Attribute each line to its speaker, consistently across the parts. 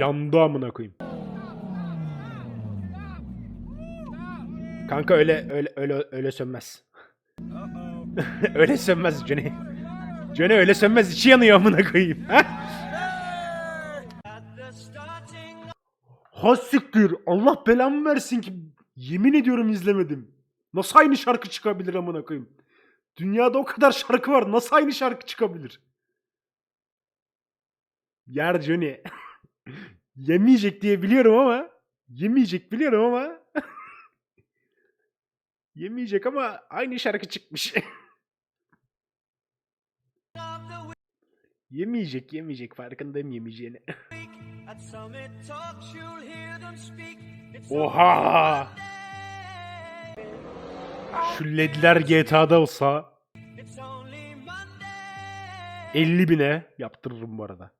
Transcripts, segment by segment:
Speaker 1: Yandı amına koyayım. Kanka öyle öyle öyle öyle sönmez. öyle sönmez Johnny. Johnny öyle sönmez. içi yanıyor amına koyayım. Ha siktir. Allah belamı versin ki yemin ediyorum izlemedim. Nasıl aynı şarkı çıkabilir amına koyayım? Dünyada o kadar şarkı var. Nasıl aynı şarkı çıkabilir? Yer Johnny. Yemeyecek diye biliyorum ama yemeyecek biliyorum ama yemeyecek ama aynı şarkı çıkmış. yemeyecek yemeyecek farkındayım yemeyeceğini. Oha! Şu ledler GTA'da olsa 50 bine yaptırırım bu arada.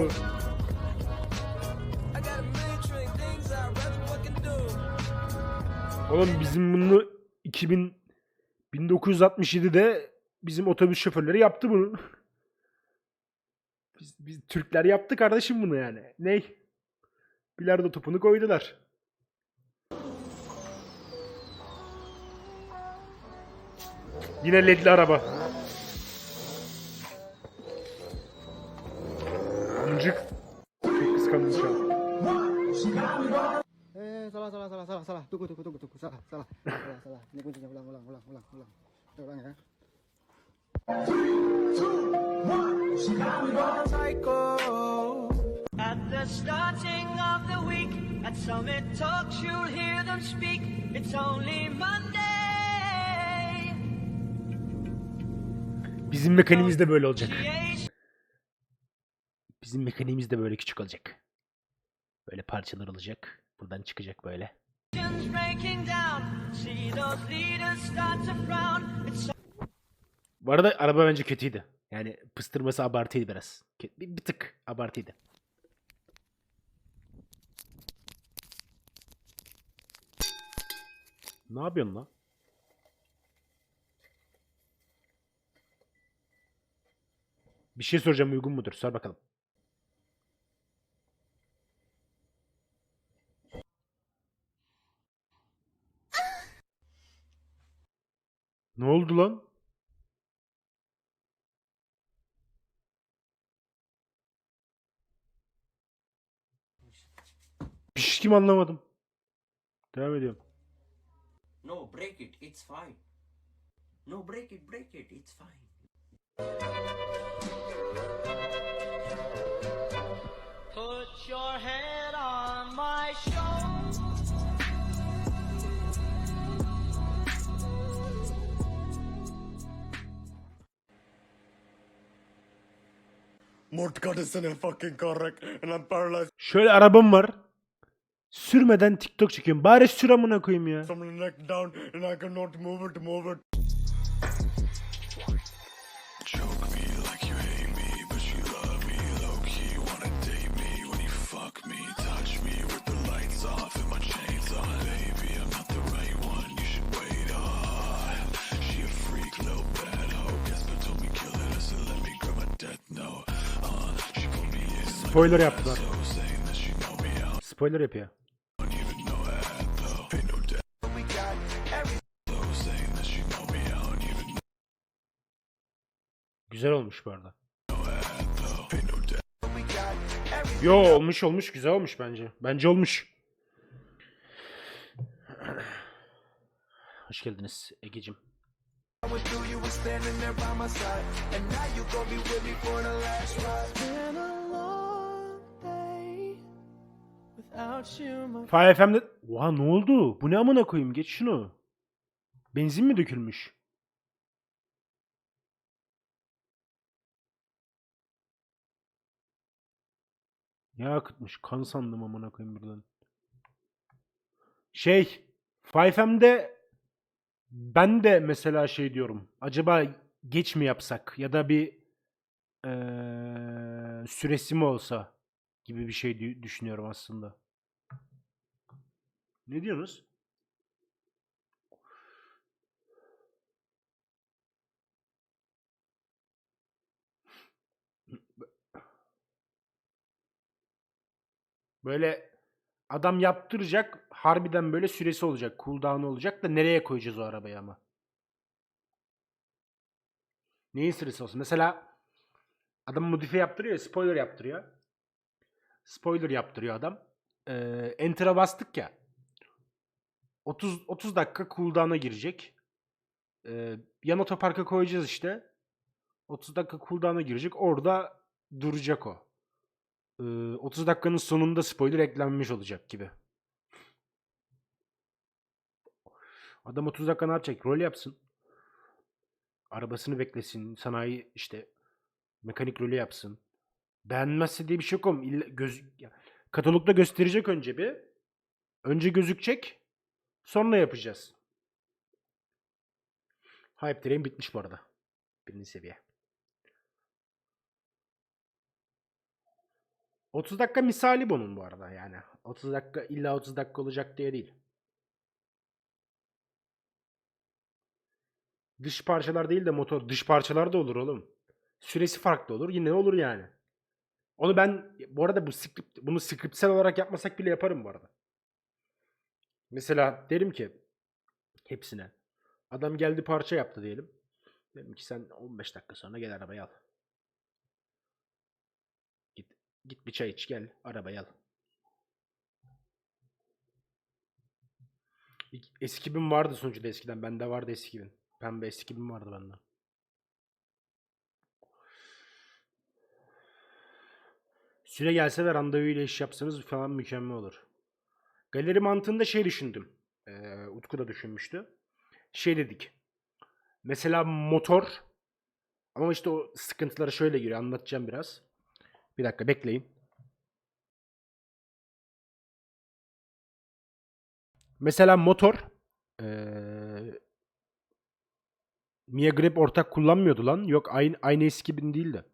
Speaker 2: Do.
Speaker 1: Oğlum bizim bunu 2000 1967'de bizim otobüs şoförleri yaptı bunu. Biz, biz Türkler yaptı kardeşim bunu yani. Ney? Bilardo topunu koydular. Yine ledli araba. Amcık. Çok kıskandım şu an.
Speaker 3: Eh, salah, salah, salah, salah, salah. Tunggu, tunggu, tunggu, tunggu. Salah, salah, salah, salah. Ini kuncinya ulang, ulang, ulang, ulang, ulang. Kita ulang ya.
Speaker 4: At the starting of the week, at Summit Talks, you'll hear them speak. It's only Monday.
Speaker 1: Bizim mekaniğimiz de böyle olacak. Bizim mekaniğimiz de böyle küçük olacak. Böyle parçalar olacak. Buradan çıkacak böyle. Bu arada araba bence kötüydü. Yani pıstırması abartıydı biraz. Bir, bir tık abartıydı. Ne yapıyorsun lan? Bir şey soracağım uygun mudur? Sor bakalım. Ne oldu lan? Piş kim anlamadım. Devam ediyorum.
Speaker 5: No, break it. It's fine. No, break it, break it. It's fine.
Speaker 4: Put your head on my shoulder.
Speaker 6: Mort God fucking correct and I'm paralyzed
Speaker 1: Şöyle arabam var. Sürmeden TikTok çekiyorum. Bari sür amına koyayım ya.
Speaker 6: from the neck down and I cannot move it, move it. Out. Don't even know
Speaker 1: Güzel olmuş bu arada. Yo olmuş olmuş güzel olmuş bence. Bence olmuş. Hoş geldiniz Egeciğim. Fire FM'de... Oha ne oldu? Bu ne amına koyayım? Geç şunu. Benzin mi dökülmüş? Yağ akıtmış. Kan sandım amına koyayım buradan. Şey... 5M'de Ben de mesela şey diyorum. Acaba geç mi yapsak ya da bir eee, süresi mi olsa gibi bir şey dü- düşünüyorum aslında. Ne diyorsunuz? Böyle adam yaptıracak, harbiden böyle süresi olacak, cooldown olacak da nereye koyacağız o arabayı ama? Neyin süresi olsun? Mesela adam modifiye yaptırıyor, ya, spoiler yaptırıyor. Spoiler yaptırıyor adam. Ee, enter'a bastık ya. 30 30 dakika cooldown'a girecek. Ee, yan otoparka koyacağız işte. 30 dakika cooldown'a girecek. Orada duracak o. Ee, 30 dakikanın sonunda spoiler eklenmiş olacak gibi. Adam 30 dakika ne yapacak? Rol yapsın. Arabasını beklesin. Sanayi işte mekanik rolü yapsın. Beğenmezse diye bir şey yok oğlum. İlla göz, katalogda gösterecek önce bir. Önce gözükecek. Sonra yapacağız. Hype Train bitmiş bu arada. Birinci seviye. 30 dakika misali bunun bu arada yani. 30 dakika illa 30 dakika olacak diye değil. Dış parçalar değil de motor. Dış parçalar da olur oğlum. Süresi farklı olur. Yine olur yani. Onu ben bu arada bu script, bunu scriptsel olarak yapmasak bile yaparım bu arada. Mesela derim ki hepsine. Adam geldi parça yaptı diyelim. Dedim ki sen 15 dakika sonra gel arabayı al. Git git bir çay iç gel arabayı al. Eski bin vardı sonuçta eskiden. Bende vardı eski bin. Pembe eski bin vardı bende. Süre gelse ve randevuyla iş yapsanız falan mükemmel olur. Galeri mantığında şey düşündüm. Ee, Utku da düşünmüştü. Şey dedik. Mesela motor ama işte o sıkıntılara şöyle giriyor. Anlatacağım biraz. Bir dakika bekleyin. Mesela motor ee, Mia Grip ortak kullanmıyordu lan. Yok aynı aynı eski bin değildi.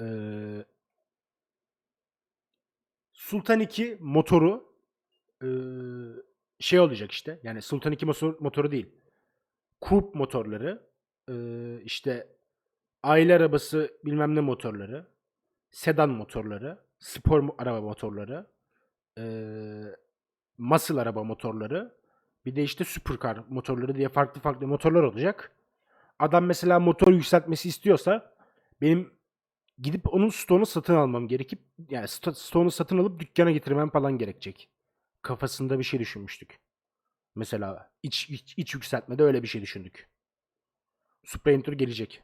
Speaker 1: Ee, Sultan 2 motoru ee, şey olacak işte. Yani Sultan 2 motor, motoru değil. Coupe motorları ee, işte aile arabası bilmem ne motorları sedan motorları spor araba motorları ee, muscle araba motorları bir de işte supercar motorları diye farklı farklı motorlar olacak. Adam mesela motor yükseltmesi istiyorsa benim gidip onun stoğunu satın almam gerekip yani sto- stoğunu satın alıp dükkana getirmem falan gerekecek. Kafasında bir şey düşünmüştük. Mesela iç, iç, iç yükseltmede öyle bir şey düşündük. Supra gelecek.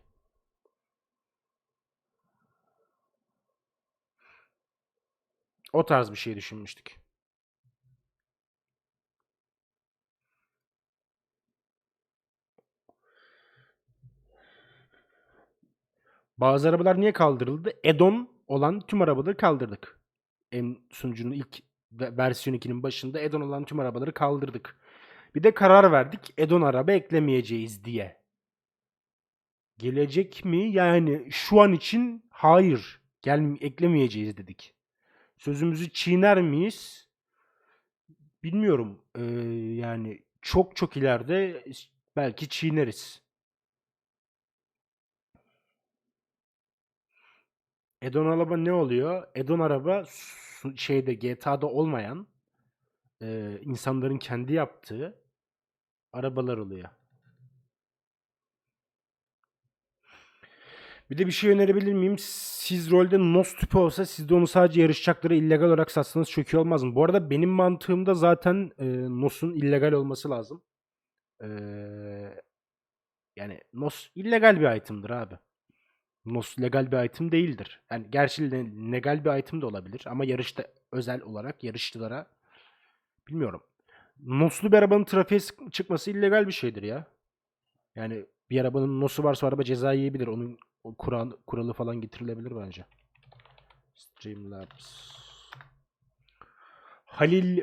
Speaker 1: O tarz bir şey düşünmüştük. Bazı arabalar niye kaldırıldı? Edon olan tüm arabaları kaldırdık. En sunucunun ilk ve- versiyon 2'nin başında Edon olan tüm arabaları kaldırdık. Bir de karar verdik Edon araba eklemeyeceğiz diye. Gelecek mi? Yani şu an için hayır. Gel eklemeyeceğiz dedik. Sözümüzü çiğner miyiz? Bilmiyorum. Ee, yani çok çok ileride belki çiğneriz. Edon araba ne oluyor? Edon araba şeyde GTA'da olmayan e, insanların kendi yaptığı arabalar oluyor. Bir de bir şey önerebilir miyim? Siz rolde NOS tüpü olsa siz de onu sadece yarışacaklara illegal olarak satsanız çok iyi olmaz mı? Bu arada benim mantığımda zaten e, NOS'un illegal olması lazım. E, yani NOS illegal bir item'dır abi. NOS legal bir item değildir. Yani gerçi le- legal bir item de olabilir ama yarışta özel olarak yarışçılara bilmiyorum. NOS'lu bir arabanın trafiğe çıkması illegal bir şeydir ya. Yani bir arabanın NOS'u varsa araba ceza yiyebilir. Onun kural, kuralı falan getirilebilir bence. Streamlabs. Halil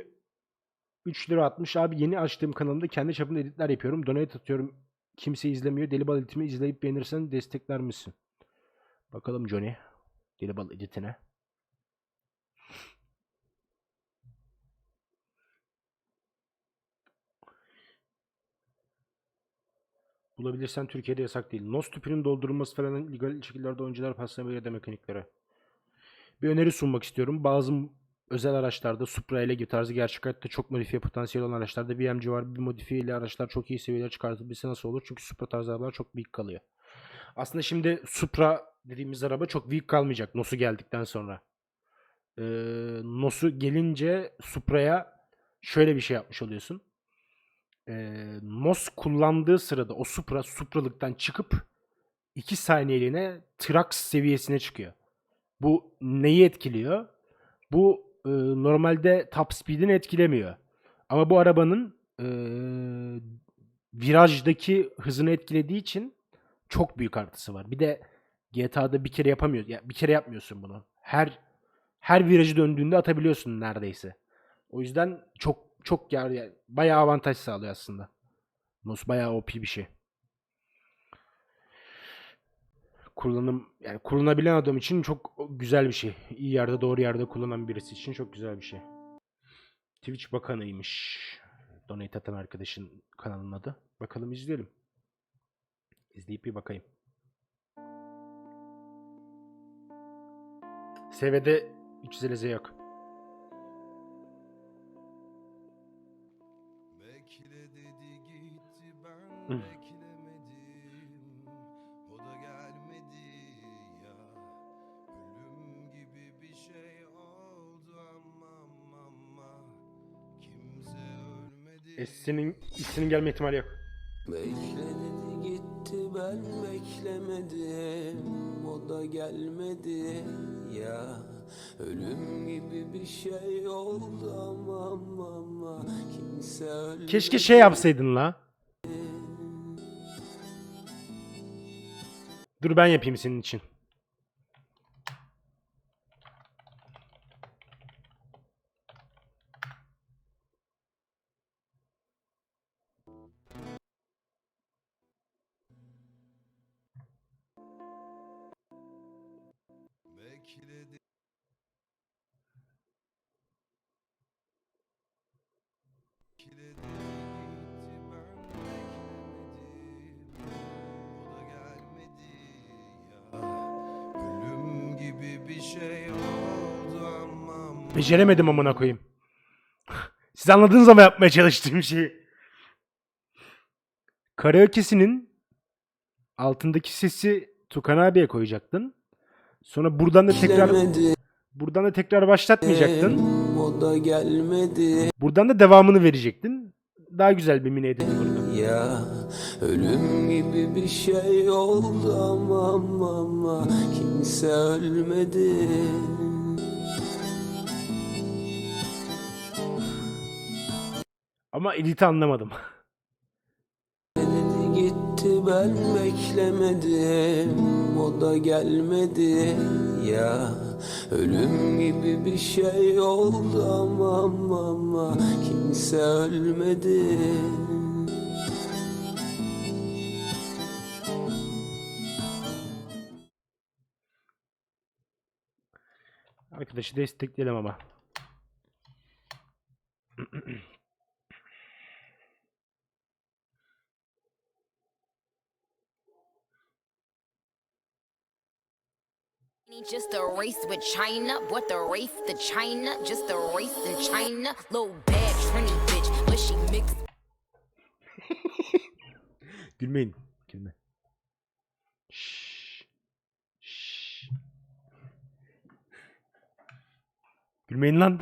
Speaker 1: 3 lira atmış. Abi yeni açtığım kanalımda kendi çapımda editler yapıyorum. Donate atıyorum. Kimse izlemiyor. Deli Bal izleyip beğenirsen destekler misin? Bakalım Johnny. Deli Bal editine. Bulabilirsen Türkiye'de yasak değil. Nos tüpünün doldurulması falan legal şekillerde oyuncular paslamaya ya da mekaniklere. Bir öneri sunmak istiyorum. Bazı özel araçlarda Supra ile gibi tarzı gerçek hayatta çok modifiye potansiyeli olan araçlarda BMC var. Bir modifiye ile araçlar çok iyi seviyelere çıkartılabilse nasıl olur? Çünkü Supra tarzı arabalar çok büyük kalıyor. Aslında şimdi Supra dediğimiz araba çok büyük kalmayacak Nos'u geldikten sonra. Ee, Nos'u gelince Supra'ya şöyle bir şey yapmış oluyorsun. Ee, Nos kullandığı sırada o Supra Supralıktan çıkıp 2 saniyeliğine Trax seviyesine çıkıyor. Bu neyi etkiliyor? Bu e, normalde top speed'ini etkilemiyor. Ama bu arabanın e, virajdaki hızını etkilediği için çok büyük artısı var. Bir de GTA'da bir kere yapamıyor. Ya bir kere yapmıyorsun bunu. Her her virajı döndüğünde atabiliyorsun neredeyse. O yüzden çok çok yani bayağı avantaj sağlıyor aslında. Nos bayağı OP bir şey. Kullanım yani kullanabilen adam için çok güzel bir şey. İyi yerde doğru yerde kullanan birisi için çok güzel bir şey. Twitch bakanıymış. Donate atan arkadaşın kanalının adı. Bakalım izleyelim. İzleyip bir bakayım. SV'de 350Z yok.
Speaker 2: Bekle dedi gitti ben
Speaker 1: Hı.
Speaker 2: beklemedim O da gelmedi ya Ölüm gibi bir şey oldu ama ama Kimse ölmedi
Speaker 1: Essin'in gelme ihtimali yok.
Speaker 2: Ben beklemedim O da gelmedi ya Ölüm gibi bir şey oldu ama ama Kimse ölmedi
Speaker 1: Keşke şey yapsaydın la. Dur ben yapayım senin için. Beceremedim amına koyayım. Siz anladınız ama yapmaya çalıştığım şeyi. Karaoke'sinin altındaki sesi Tukan abiye koyacaktın. Sonra buradan da tekrar buradan da tekrar başlatmayacaktın.
Speaker 2: O da gelmedi
Speaker 1: Buradan da devamını verecektin. Daha güzel bir mini edit olurdu.
Speaker 2: ya Ölüm gibi bir şey oldu ama ama Kimse ölmedi
Speaker 1: Ama editi anlamadım.
Speaker 2: Gitti ben beklemedim. O da gelmedi. Ya Ölüm gibi bir şey oldu. Ama ama ama Kimse ölmedi.
Speaker 1: Arkadaşı destekleyelim ama.
Speaker 7: Just a race with China, what the race to China? Just a race in China. Little bad Trini bitch, but she mixed
Speaker 1: Gülmeyin. Gülme. Şşş. Şşş. Gülmeyin lan.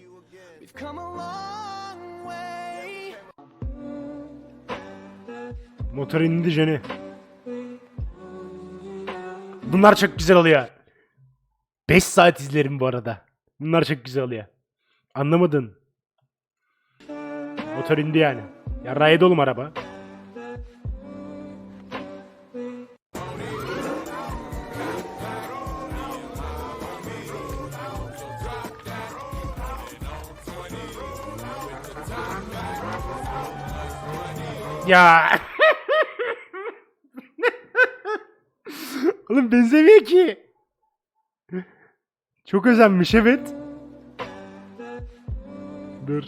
Speaker 8: We've come a long way.
Speaker 1: Motor indi Jenny. Bunlar çok güzel oluyor. 5 saat izlerim bu arada. Bunlar çok güzel oluyor. Anlamadın. Motor indi yani. Ya rayda oğlum araba. Ya. Oğlum benzemiyor ki. Çok özenmiş evet. Dur.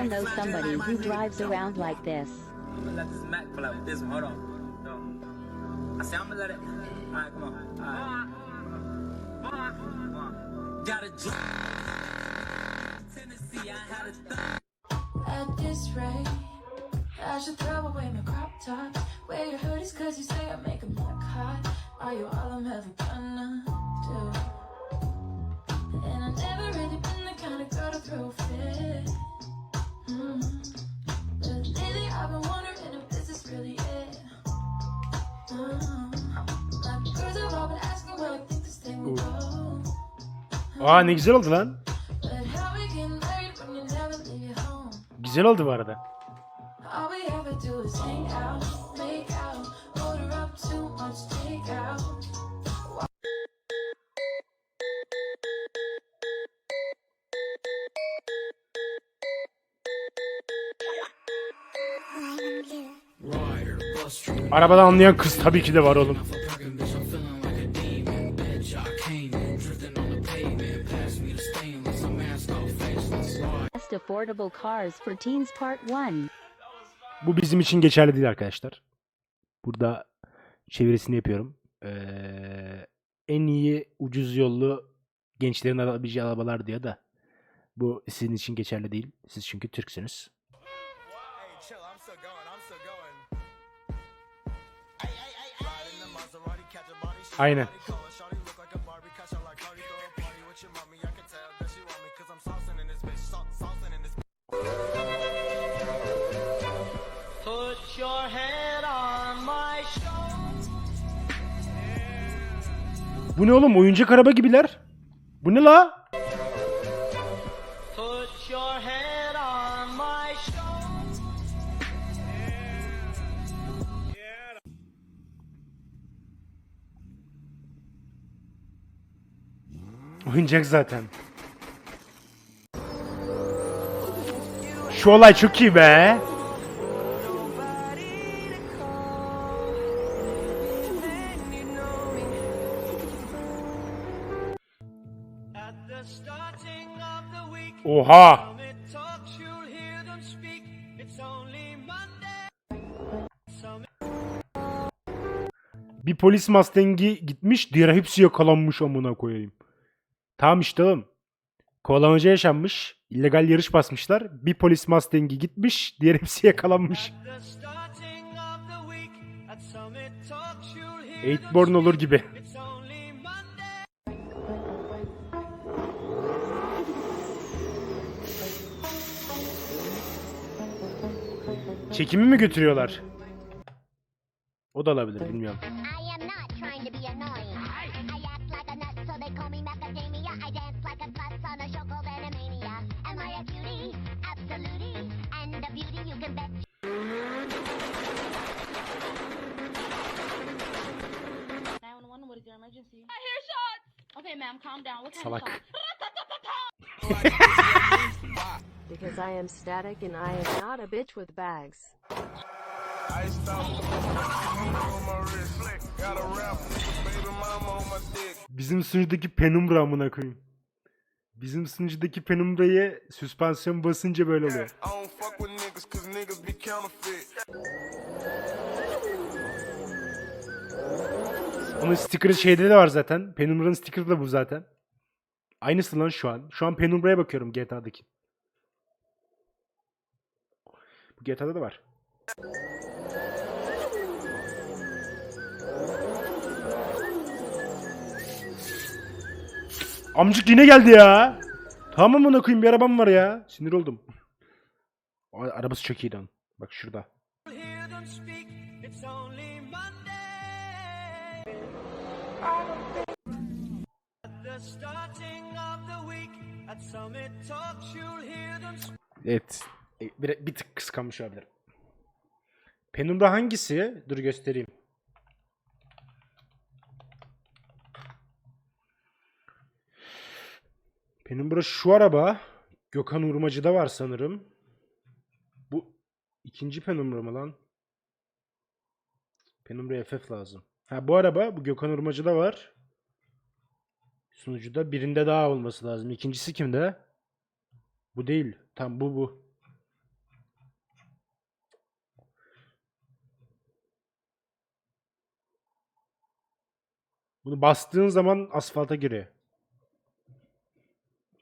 Speaker 9: all know somebody who drives around like this.
Speaker 5: I'm gonna let this Mac pull out with this one. Hold on. I say I'm gonna let it. Alright, come on. Alright. Come on. Got a eh, ah, ah, drive. Tennessee, I had a thought.
Speaker 10: At this rate, I should throw away my crop top. Wear your hoodies cause you say I make 'em look hot. Are you all I'm ever gonna do? And I've never really been the kind of girl to throw fit. Mm. But lately I've been wondering if this is really it.
Speaker 1: Aa ne güzel oldu lan. Güzel oldu bu arada. Arabadan anlayan kız tabii ki de var oğlum.
Speaker 9: Affordable cars for teens part 1.
Speaker 1: Bu bizim için geçerli değil arkadaşlar. Burada çevirisini yapıyorum. Ee, en iyi ucuz yollu gençlerin alabileceği arabalar diyor da bu sizin için geçerli değil. Siz çünkü Türksünüz. Aynen.
Speaker 4: Put your head on my shoulder.
Speaker 1: Bu ne oğlum? Oyuncak araba gibiler. Bu ne la? Oyuncak zaten. Şu olay çok iyi be. Oha. Bir polis Mustang'i gitmiş, diğer hepsi yakalanmış amına koyayım. Tamam işte oğlum. Kovalamaca yaşanmış. illegal yarış basmışlar. Bir polis Mustang'i gitmiş, diğer hepsi yakalanmış. Eightborn olur gibi. Çekimi mi götürüyorlar? O da olabilir, bilmiyorum.
Speaker 11: Am
Speaker 9: static and I am not a bitch with bags.
Speaker 1: Bizim sunucudaki penumbra amına koyayım. Bizim sunucudaki penumbrayı süspansiyon basınca böyle oluyor.
Speaker 6: I don't fuck with niggas cause niggas be counterfeit.
Speaker 1: Onun sticker'ı şeyde de var zaten. Penumbra'nın sticker'ı da bu zaten. Aynısı lan şu an. Şu an Penumbra'ya bakıyorum GTA'daki. Bu GTA'da da var. Amcık yine geldi ya. Tamam amına koyayım bir arabam var ya. Sinir oldum. Arabası çok iyi lan. Bak şurada. Evet. E, Bir, bir tık kıskanmış olabilir. Penumbra hangisi? Dur göstereyim. Penumbra şu araba. Gökhan Urmacı'da var sanırım. Bu ikinci Penumbra mı lan? Penumbra FF lazım. Ha bu araba bu Gökhan Urmacı'da var. Sunucuda birinde daha olması lazım. İkincisi kimde? Bu değil. Tam bu bu. Bunu bastığın zaman asfalta giriyor.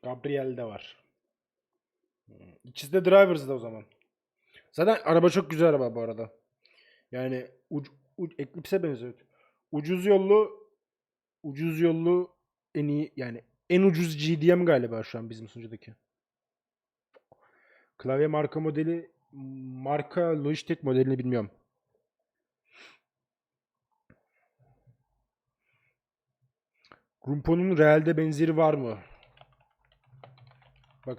Speaker 1: Gabriel de var. Hmm, İkisi de Drivers'da o zaman. Zaten araba çok güzel araba bu arada. Yani uc, uc, Eclipse'e benziyor. Ucuz yollu ucuz yollu en iyi yani en ucuz GDM galiba şu an bizim sunucudaki. Klavye marka modeli marka Logitech modelini bilmiyorum. Grumpo'nun realde benzeri var mı?